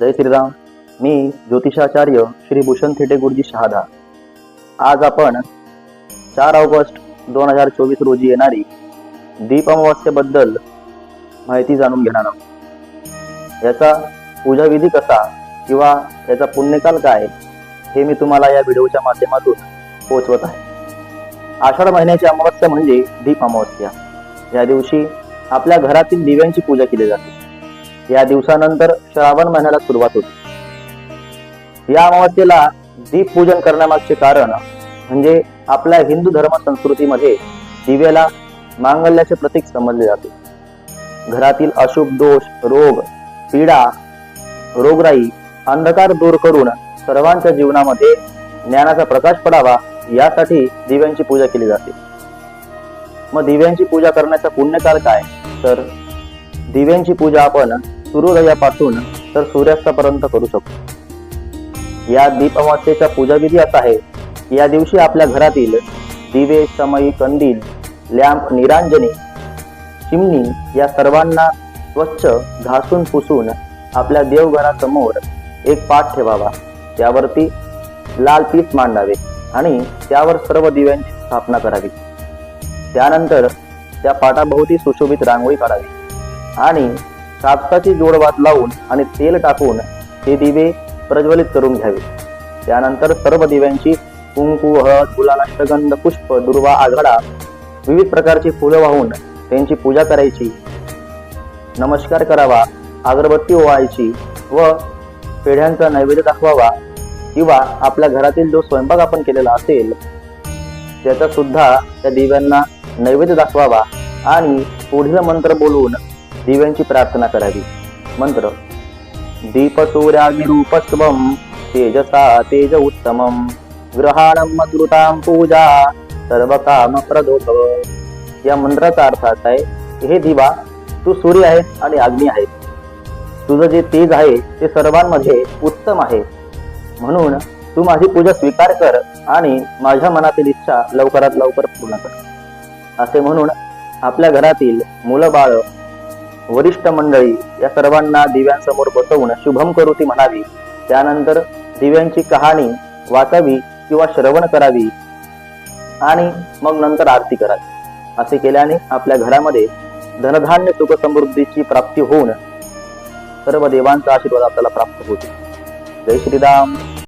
जय श्रीराम. मी ज्योतिषाचार्य श्री भूषण थेटे गुरुजी शहादा. आज आपण चार ऑगस्ट दोन हजार चोवीस रोजी येणारी दीप अमावस्येबद्दल माहिती जाणून घेणार आहोत. याचा पूजाविधी कसा किंवा याचा पुण्यकाल काय हे मी तुम्हाला या व्हिडिओच्या माध्यमातून पोहोचवत आहे. आषाढ महिन्याची अमावस्या म्हणजे दीप अमावस्या. या दिवशी आपल्या घरातील दिव्यांची पूजा केली जाते. या दिवसानंतर श्रावण महिन्याला सुरुवात होती. या अमावस्येला दीप पूजन करण्यामागचे कारण म्हणजे आपल्या हिंदू धर्म संस्कृतीमध्ये दिव्याला मांगल्याचे प्रतीक समजले जाते. घरातील अशुभ दोष रोग पीडा रोगराई अंधकार दूर करून सर्वांच्या जीवनामध्ये ज्ञानाचा प्रकाश पडावा यासाठी दिव्यांची पूजा केली जाते. मग दिव्यांची पूजा करण्याचा पुण्यकाल काय? तर दिव्यांची पूजा आपण सूर्योदयापासून तर सूर्यास्तापर्यंत करू शकतो. या दीप अमावस्येचा पूजाविधी असा आहे की या दिवशी आपल्या घरातील दिवे समयी कंदील लॅम्प निरांजने चिमणी या सर्वांना स्वच्छ घासून पुसून आपल्या देवघरासमोर एक पाठ ठेवावा. त्यावरती लाल पीस मांडावे आणि त्यावर सर्व दिव्यांची स्थापना करावी. त्यानंतर त्या पाटाभोवती सुशोभित रांगोळी काढावी आणि कापसाची जोडवात लावून आणि तेल टाकून ते दिवे प्रज्वलित करून घ्यावे. त्यानंतर सर्व दिव्यांची कुंकू हळद गुलालाष्टगंध पुष्प दुर्वा आघाडा विविध प्रकारची फुलं वाहून त्यांची पूजा करायची. नमस्कार करावा अगरबत्ती ओवायची व पेढ्यांचा नैवेद्य दाखवावा किंवा आपल्या घरातील जो स्वयंपाक आपण केलेला असेल त्याचा सुद्धा त्या दिव्यांना नैवेद्य दाखवावा आणि पुढील मंत्र बोलून दिव्यांची प्रार्थना करावी. मंत्र दीप सूर्याग्निरूपस्वम तेजसा तेज उत्तमम ग्रहाणम मधुताम पूजा सर्व काम प्रदोभव या मंत्राचा अर्थ असा आहे हे दिवा तू सूर्य आहे आणि अग्नी आहे तुझं जे तेज आहे ते सर्वांमध्ये उत्तम आहे. म्हणून तू माझी पूजा स्वीकार कर आणि माझ्या मनातील इच्छा लवकरात लवकर पूर्ण कर. असे म्हणून आपल्या घरातील मुलं बाळ वरिष्ठ मंडळी या सर्वांना दिव्यांसमोर बसवून शुभम करोती म्हणावी. त्यानंतर दिव्यांची कहाणी वाचावी किंवा श्रवण करावी आणि मग नंतर आरती करावी. असे केल्याने आपल्या घरामध्ये धनधान्य सुख समृद्धीची प्राप्ती होऊन सर्व देवांचा आशीर्वाद आपल्याला प्राप्त होतो. जय श्रीराम.